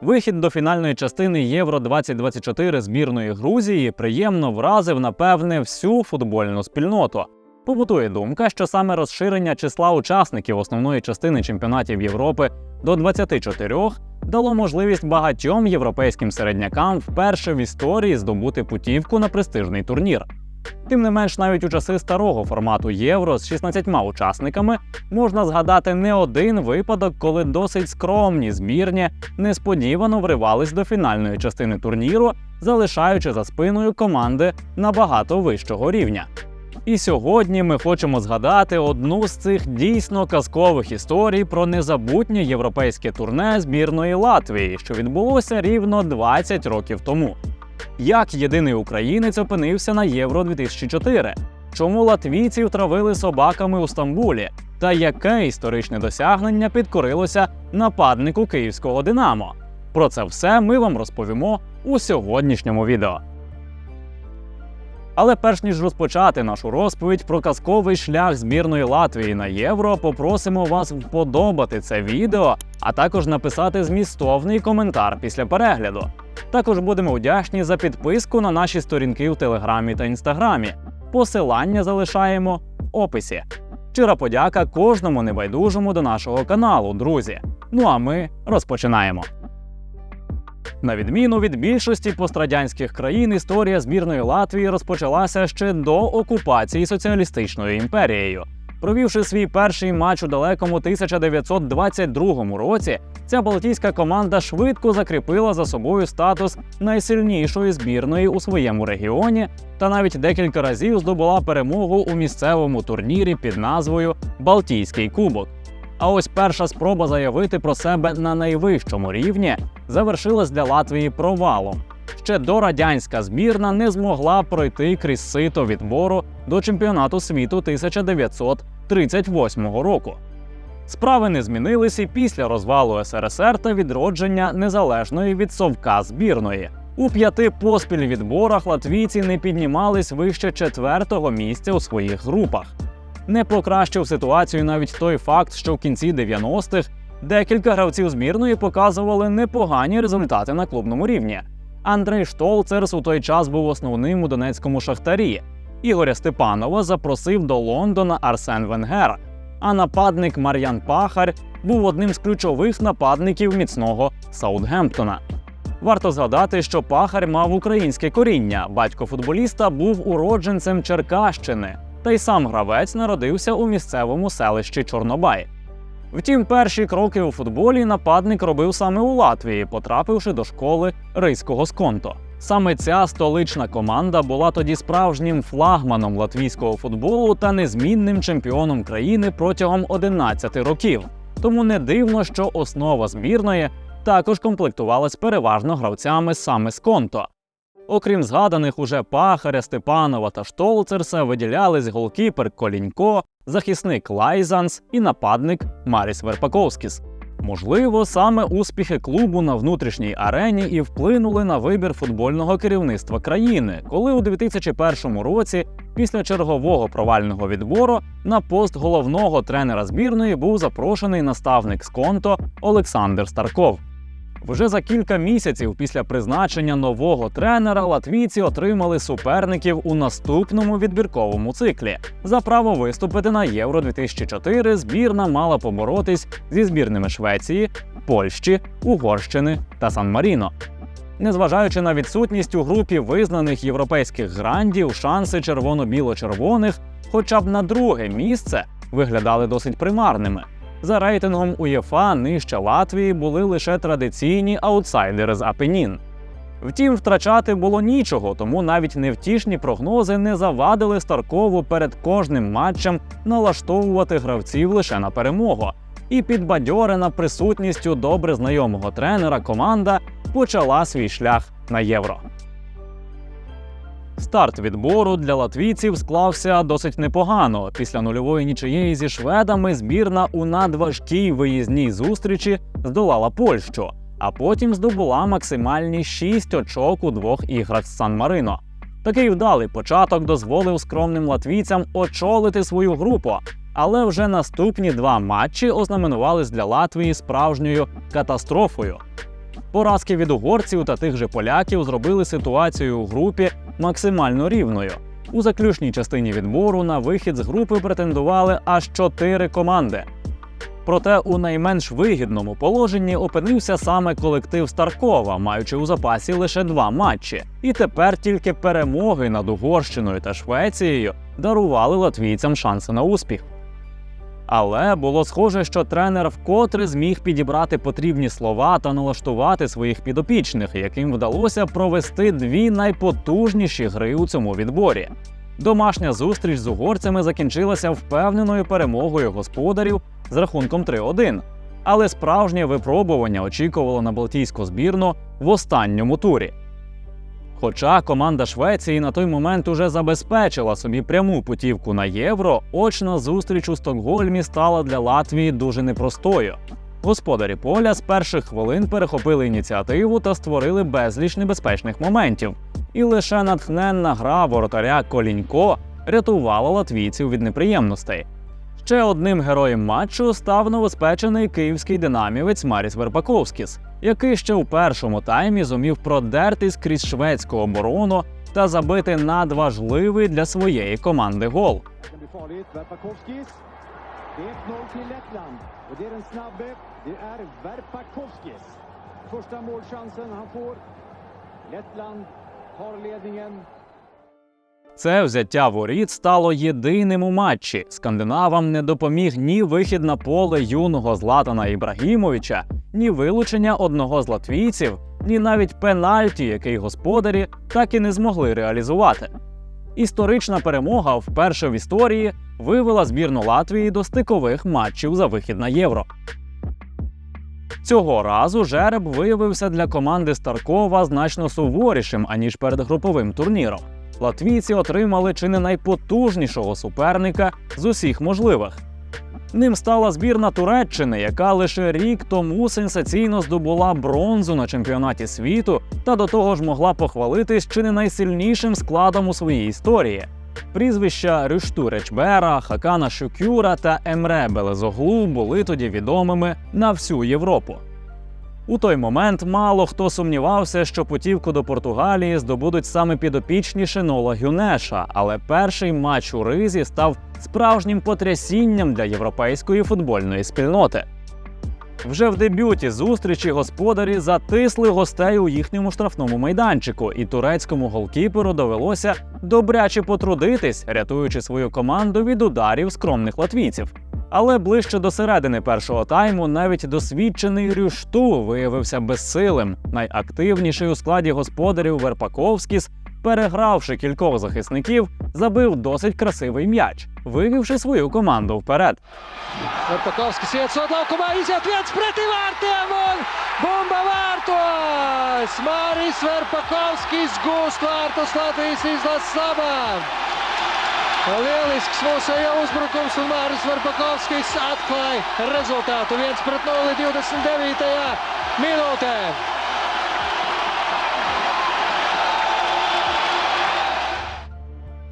Вихід до фінальної частини Євро 2024 збірної Грузії приємно вразив, напевне, всю футбольну спільноту. Побутує думка, що саме розширення числа учасників основної частини чемпіонатів Європи до 24 дало можливість багатьом європейським середнякам вперше в історії здобути путівку на престижний турнір. Тим не менш, навіть у часи старого формату Євро з 16 учасниками можна згадати не один випадок, коли досить скромні збірні несподівано вривались до фінальної частини турніру, залишаючи за спиною команди набагато вищого рівня. І сьогодні ми хочемо згадати одну з цих дійсно казкових історій про незабутнє європейське турне збірної Латвії, що відбулося рівно 20 років тому. Як єдиний українець опинився на Євро 2004? Чому латвійців травили собаками у Стамбулі? Та яке історичне досягнення підкорилося нападнику київського Динамо? Про це все ми вам розповімо у сьогоднішньому відео. Але перш ніж розпочати нашу розповідь про казковий шлях збірної Латвії на євро, попросимо вас вподобати це відео, а також написати змістовний коментар після перегляду. Також будемо вдячні за підписку на наші сторінки в Телеграмі та Інстаграмі. Посилання залишаємо в описі. Щира подяка кожному небайдужому до нашого каналу, друзі. Ну а ми розпочинаємо. На відміну від більшості пострадянських країн, історія збірної Латвії розпочалася ще до окупації соціалістичною імперією. Провівши свій перший матч у далекому 1922 році, ця балтійська команда швидко закріпила за собою статус найсильнішої збірної у своєму регіоні та навіть декілька разів здобула перемогу у місцевому турнірі під назвою Балтійський Кубок. А ось перша спроба заявити про себе на найвищому рівні завершилась для Латвії провалом. Ще дорадянська збірна не змогла пройти крізь сито відбору до чемпіонату світу 1938 року. Справи не змінились і після розвалу СРСР та відродження незалежної від совка збірної. У п'яти поспіль відборах латвійці не піднімались вище четвертого місця у своїх групах. Не покращив ситуацію навіть той факт, що в кінці 90-х декілька гравців збірної показували непогані результати на клубному рівні. Андрей Штолцерс у той час був основним у донецькому шахтарі. Ігоря Степанова запросив до Лондона Арсен Венгер. А нападник Мар'ян Пахар був одним з ключових нападників міцного Саутгемптона. Варто згадати, що Пахар мав українське коріння. Батько футболіста був уродженцем Черкащини, та й сам гравець народився у місцевому селищі Чорнобай. Втім, перші кроки у футболі нападник робив саме у Латвії, потрапивши до школи рийського сконто. Саме ця столична команда була тоді справжнім флагманом латвійського футболу та незмінним чемпіоном країни протягом 11 років. Тому не дивно, що основа збірної також комплектувалась переважно гравцями саме з конто. Окрім згаданих уже Пахаря, Степанова та Штолцерса, виділялись голкіпер Колінько, захисник Лайзанс і нападник Маріс Верпаковськіс. Можливо, саме успіхи клубу на внутрішній арені і вплинули на вибір футбольного керівництва країни, коли у 2001 році, після чергового провального відбору, на пост головного тренера збірної був запрошений наставник з конто Олександр Старков. Вже за кілька місяців після призначення нового тренера латвійці отримали суперників у наступному відбірковому циклі. За право виступити на Євро 2004 збірна мала поборотись зі збірними Швеції, Польщі, Угорщини та Сан-Маріно. Незважаючи на відсутність у групі визнаних європейських грандів, шанси червоно-біло-червоних, хоча б на друге місце, виглядали досить примарними. За рейтингом УЄФА нижче Латвії були лише традиційні аутсайдери з Апенін. Втім, втрачати було нічого, тому навіть невтішні прогнози не завадили Старкову перед кожним матчем налаштовувати гравців лише на перемогу. І підбадьорена присутністю добре знайомого тренера команда почала свій шлях на євро. Старт відбору для латвійців склався досить непогано. Після нульової нічиєї зі шведами збірна у надважкій виїзній зустрічі здолала Польщу, а потім здобула максимальні 6 очок у двох іграх з Сан-Марино. Такий вдалий початок дозволив скромним латвійцям очолити свою групу, але вже наступні два матчі ознаменувались для Латвії справжньою катастрофою. Поразки від угорців та тих же поляків зробили ситуацію у групі максимально рівною. У заключній частині відбору на вихід з групи претендували аж чотири команди. Проте у найменш вигідному положенні опинився саме колектив Старкова, маючи у запасі лише два матчі. І тепер тільки перемоги над Угорщиною та Швецією дарували латвійцям шанси на успіх. Але було схоже, що тренер вкотре зміг підібрати потрібні слова та налаштувати своїх підопічних, яким вдалося провести дві найпотужніші гри у цьому відборі. Домашня зустріч з угорцями закінчилася впевненою перемогою господарів з рахунком 3-1. Але справжнє випробування очікувало на Балтійську збірну в останньому турі. Хоча команда Швеції на той момент уже забезпечила собі пряму путівку на євро, очна зустріч у Стокгольмі стала для Латвії дуже непростою. Господарі поля з перших хвилин перехопили ініціативу та створили безліч небезпечних моментів. І лише натхненна гра воротаря Колінько рятувала латвійців від неприємностей. Ще одним героєм матчу став новоспечений київський динамівець Маріс Верпаковськіс, який ще у першому таймі зумів продертись крізь шведську оборону та забити надважливий для своєї команди гол. Det kan bli farligt. Verpakovskis. Det är 1-0 till Lettland. Och det är den snabbe. Det är Verpakovskis. Första målchansen han får. Lettland har ledningen. Це взяття воріт стало єдиним у матчі. Скандинавам не допоміг ні вихід на поле юного Златана Ібрагімовича, ні вилучення одного з латвійців, ні навіть пенальті, який господарі так і не змогли реалізувати. Історична перемога вперше в історії вивела збірну Латвії до стикових матчів за вихід на євро. Цього разу жереб виявився для команди Старкова значно суворішим аніж перед груповим турніром. Латвійці отримали чи не найпотужнішого суперника з усіх можливих. Ним стала збірна Туреччини, яка лише рік тому сенсаційно здобула бронзу на чемпіонаті світу та до того ж могла похвалитись чи не найсильнішим складом у своїй історії. Прізвища Рюшту Речбера, Хакана Шукюра та Емре Белезоглу були тоді відомими на всю Європу. У той момент мало хто сумнівався, що путівку до Португалії здобудуть саме підопічні Шенола Гюнеша, але перший матч у Ризі став справжнім потрясінням для європейської футбольної спільноти. Вже в дебюті зустрічі господарі затисли гостей у їхньому штрафному майданчику, і турецькому голкіперу довелося добряче потрудитись, рятуючи свою команду від ударів скромних латвійців. Але ближче до середини першого тайму навіть досвідчений Рюшту виявився безсилим. Найактивніший у складі господарів Верпаковськіс, перегравши кількох захисників, забив досить красивий м'яч, вивівши свою команду вперед. Verpakovskis i ett sådant lag kommer här, ett sprätt i Vartien! Mål! Bomba Vartos! Maris Lielisks mūsējo uzbrukums un Māris Verpakovskis atklāja rezultātu 1 pret 0 29. minūtē.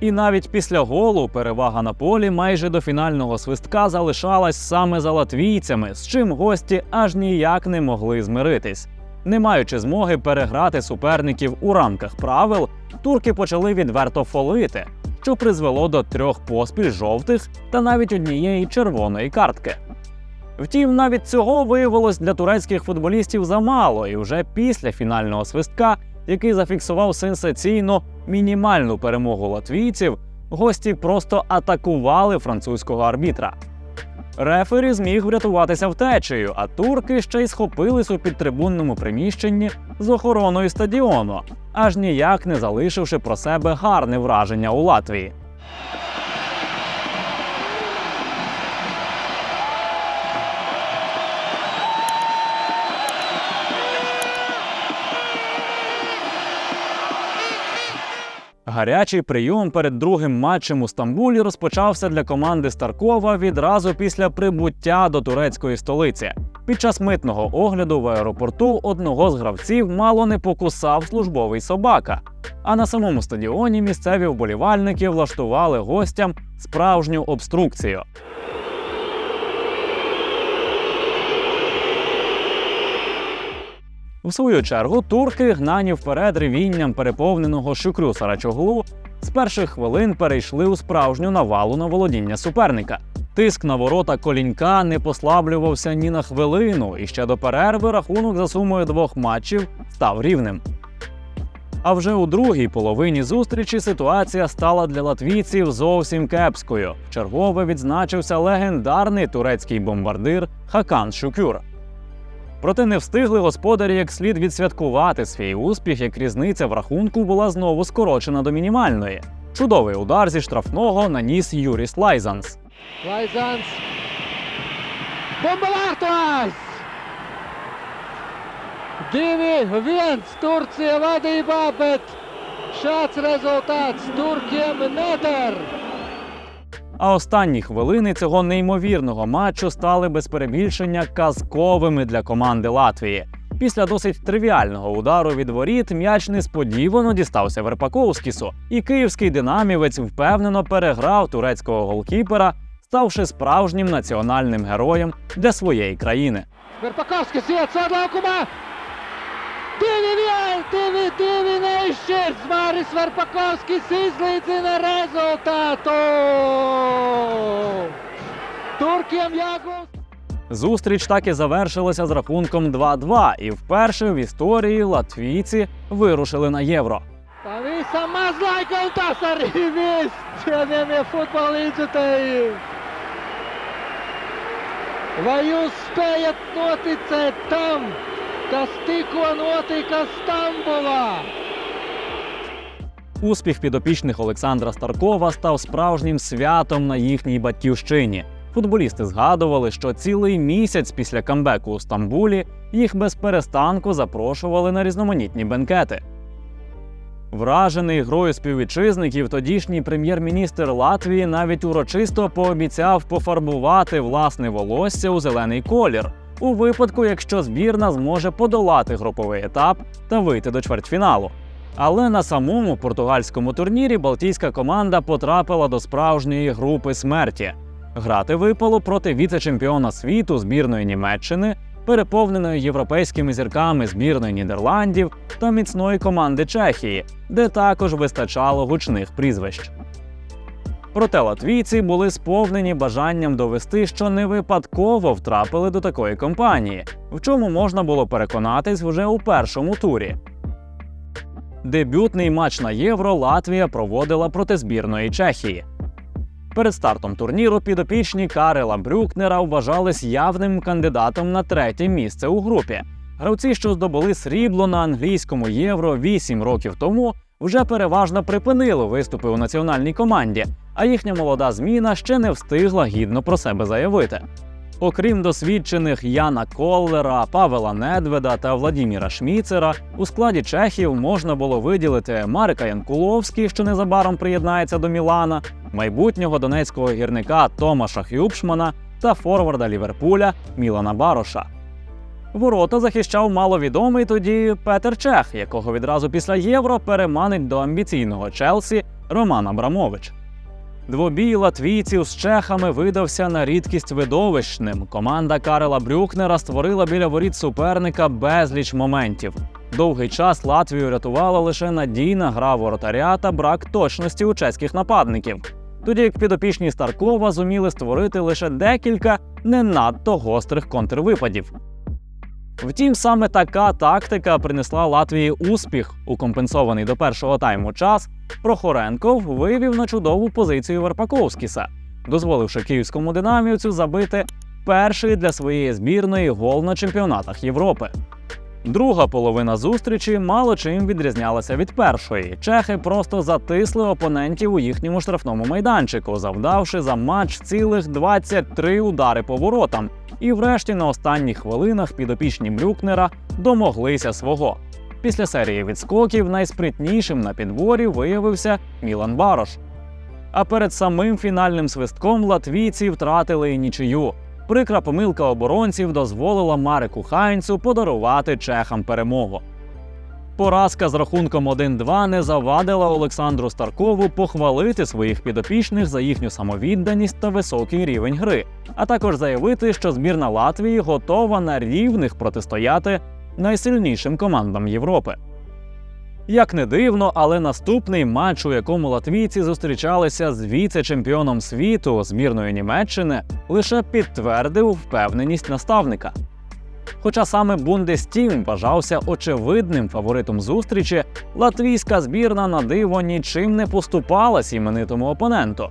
І навіть після голу перевага на полі майже до фінального свистка залишалась саме за латвійцями, з чим гості аж ніяк не могли змиритись. Не маючи змоги переграти суперників у рамках правил, турки почали відверто фолити, що призвело до трьох поспіль жовтих та навіть однієї червоної картки. Втім, навіть цього виявилось для турецьких футболістів замало, і вже після фінального свистка, який зафіксував сенсаційну мінімальну перемогу латвійців, гості просто атакували французького арбітра. Рефері зміг врятуватися втечею, а турки ще й схопились у підтрибунному приміщенні з охороною стадіону, аж ніяк не залишивши про себе гарне враження у Латвії. Гарячий прийом перед другим матчем у Стамбулі розпочався для команди Старкова відразу після прибуття до турецької столиці. Під час митного огляду в аеропорту одного з гравців мало не покусав службовий собака. А на самому стадіоні місцеві вболівальники влаштували гостям справжню обструкцію. В свою чергу турки, гнані вперед ревінням переповненого шукрю Сарачоглу, з перших хвилин перейшли у справжню навалу на володіння суперника. Тиск на ворота колінька не послаблювався ні на хвилину, і ще до перерви рахунок за сумою двох матчів став рівним. А вже у другій половині зустрічі ситуація стала для латвійців зовсім кепською. Чергове відзначився легендарний турецький бомбардир Хакан Шукюр. Проте не встигли господарі як слід відсвяткувати свій успіх, як різниця в рахунку була знову скорочена до мінімальної. Чудовий удар зі штрафного наніс Юріс Лайзанс. Лайзанс. Bombavārtājs! Divi, viens, Turcija vadībā, bet šāds rezultāts Turkiem neder. А останні хвилини цього неймовірного матчу стали без перебільшення казковими для команди Латвії. Після досить тривіального удару від воріт м'яч несподівано дістався Верпаковськісу, і київський динамівець впевнено переграв турецького голкіпера, ставши справжнім національним героєм для своєї країни. Verpakovskis iet sadlaukumā. Divi, vien, divi, divi neizšķirts. Māris Verpakovskis izlīdzina rezultātu. Turkiem jāgūst. Zустріч так і завершилася з рахунком 2-2, і вперше в історії латвійці вирушили на євро. Maz laika, un tas arī viss, cienījamie futbola līdzekļi. Vai jūs spējat noticēt tam, notika Stambulā? Успіх підопічних Олександра Старкова став справжнім святом на їхній батьківщині. Футболісти згадували, що цілий місяць після камбеку у Стамбулі їх без перестанку запрошували на різноманітні бенкети. Вражений грою співвітчизників, тодішній прем'єр-міністр Латвії навіть урочисто пообіцяв пофарбувати власне волосся у зелений колір у випадку, якщо збірна зможе подолати груповий етап та вийти до чвертьфіналу. Але на самому португальському турнірі балтійська команда потрапила до справжньої групи смерті. Грати випало проти віце-чемпіона світу збірної Німеччини, переповненої європейськими зірками збірної Нідерландів та міцної команди Чехії, де також вистачало гучних прізвищ. Проте латвійці були сповнені бажанням довести, що не випадково втрапили до такої компанії, в чому можна було переконатись вже у першому турі. Дебютний матч на євро Латвія проводила проти збірної Чехії. Перед стартом турніру підопічні Карела Брюкнера вважались явним кандидатом на третє місце у групі. Гравці, що здобули срібло на англійському євро 8 років тому, вже переважно припинили виступи у національній команді, а їхня молода зміна ще не встигла гідно про себе заявити. Окрім досвідчених Яна Коллера, Павела Недведа та Владіміра Шміцера, у складі чехів можна було виділити Марика Янкуловський, що незабаром приєднається до Мілана, майбутнього донецького гірника Томаша Хюбшмана та форварда Ліверпуля Мілана Бароша. Ворота захищав маловідомий тоді Петер Чех, якого відразу після євро переманить до амбіційного Челсі Роман Абрамович. Двобій латвійців з чехами видався на рідкість видовищним. Команда Карела Брюкнера створила біля воріт суперника безліч моментів. Довгий час Латвію рятувала лише надійна гра воротаря та брак точності у чеських нападників. Тоді як підопічні Старкова зуміли створити лише декілька не надто гострих контрвипадів. Втім, саме така тактика принесла Латвії успіх у компенсований до першого тайму час. Прохоренков вивів на чудову позицію Верпаковськіса, дозволивши київському динамівцю забити перший для своєї збірної гол на чемпіонатах Європи. Друга половина зустрічі мало чим відрізнялася від першої. Чехи просто затисли опонентів у їхньому штрафному майданчику, завдавши за матч цілих 23 удари по воротам. І врешті на останніх хвилинах підопічні Млюкнера домоглися свого. Після серії відскоків найспритнішим на підворі виявився Мілан Барош. А перед самим фінальним свистком латвійці втратили і нічию. Прикра помилка оборонців дозволила Марику Хайнцю подарувати чехам перемогу. Поразка з рахунком 1-2 не завадила Олександру Старкову похвалити своїх підопічних за їхню самовідданість та високий рівень гри, а також заявити, що збірна Латвії готова на рівних протистояти найсильнішим командам Європи. Як не дивно, але наступний матч, у якому латвійці зустрічалися з віце-чемпіоном світу збірної Німеччини, лише підтвердив впевненість наставника. Хоча саме Бундестім вважався очевидним фаворитом зустрічі, латвійська збірна на диво нічим не поступалась іменитому опоненту.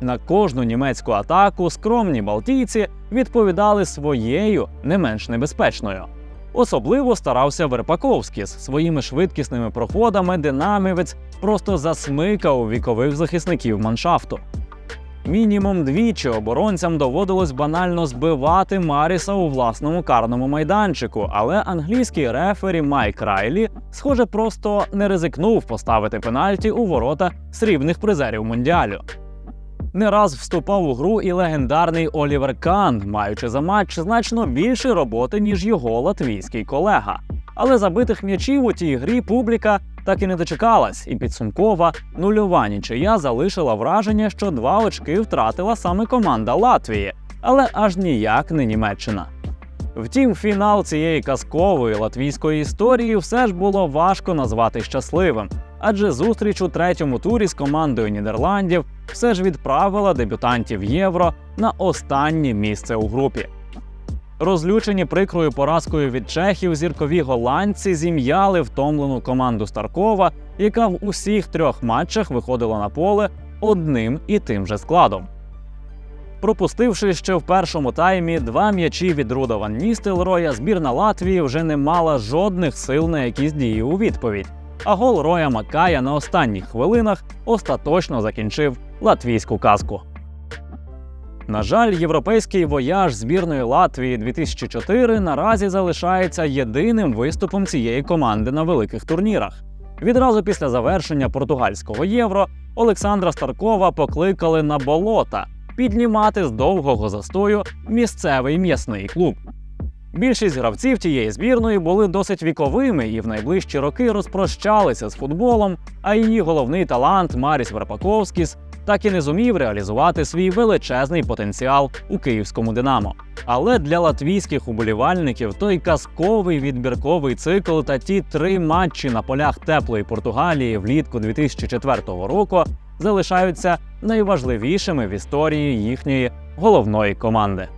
На кожну німецьку атаку скромні балтійці відповідали своєю не менш небезпечною. Особливо старався Верпаковський з своїми швидкісними проходами динамівець просто засмикав вікових захисників маншафту. Мінімум двічі оборонцям доводилось банально збивати Маріса у власному карному майданчику, але англійський рефері Майк Райлі, схоже, просто не ризикнув поставити пенальті у ворота срібних призерів мундіалю. Не раз вступав у гру і легендарний Олівер Кан, маючи за матч значно більше роботи, ніж його латвійський колега. Але забитих м'ячів у тій грі публіка так і не дочекалась, і підсумкова нульова нічия залишила враження, що два очки втратила саме команда Латвії, але аж ніяк не Німеччина. Втім, фінал цієї казкової латвійської історії все ж було важко назвати щасливим, адже зустріч у третьому турі з командою Нідерландів все ж відправила дебютантів Євро на останнє місце у групі. Розлючені прикрою поразкою від чехів, зіркові голландці зім'яли втомлену команду Старкова, яка в усіх трьох матчах виходила на поле одним і тим же складом. Пропустивши ще в першому таймі два м'ячі від Руда Ван Ністелроя, збірна Латвії вже не мала жодних сил на якісь дії у відповідь. А гол Роя Макая на останніх хвилинах остаточно закінчив латвійську казку. На жаль, європейський вояж збірної Латвії 2004 наразі залишається єдиним виступом цієї команди на великих турнірах. Відразу після завершення португальського євро Олександра Старкова покликали на болота піднімати з довгого застою місцевий м'ясний клуб. Більшість гравців тієї збірної були досить віковими і в найближчі роки розпрощалися з футболом, а її головний талант Маріс Верпаковськіс так і не зумів реалізувати свій величезний потенціал у київському Динамо. Але для латвійських уболівальників той казковий відбірковий цикл та ті три матчі на полях теплої Португалії влітку 2004 року залишаються найважливішими в історії їхньої головної команди.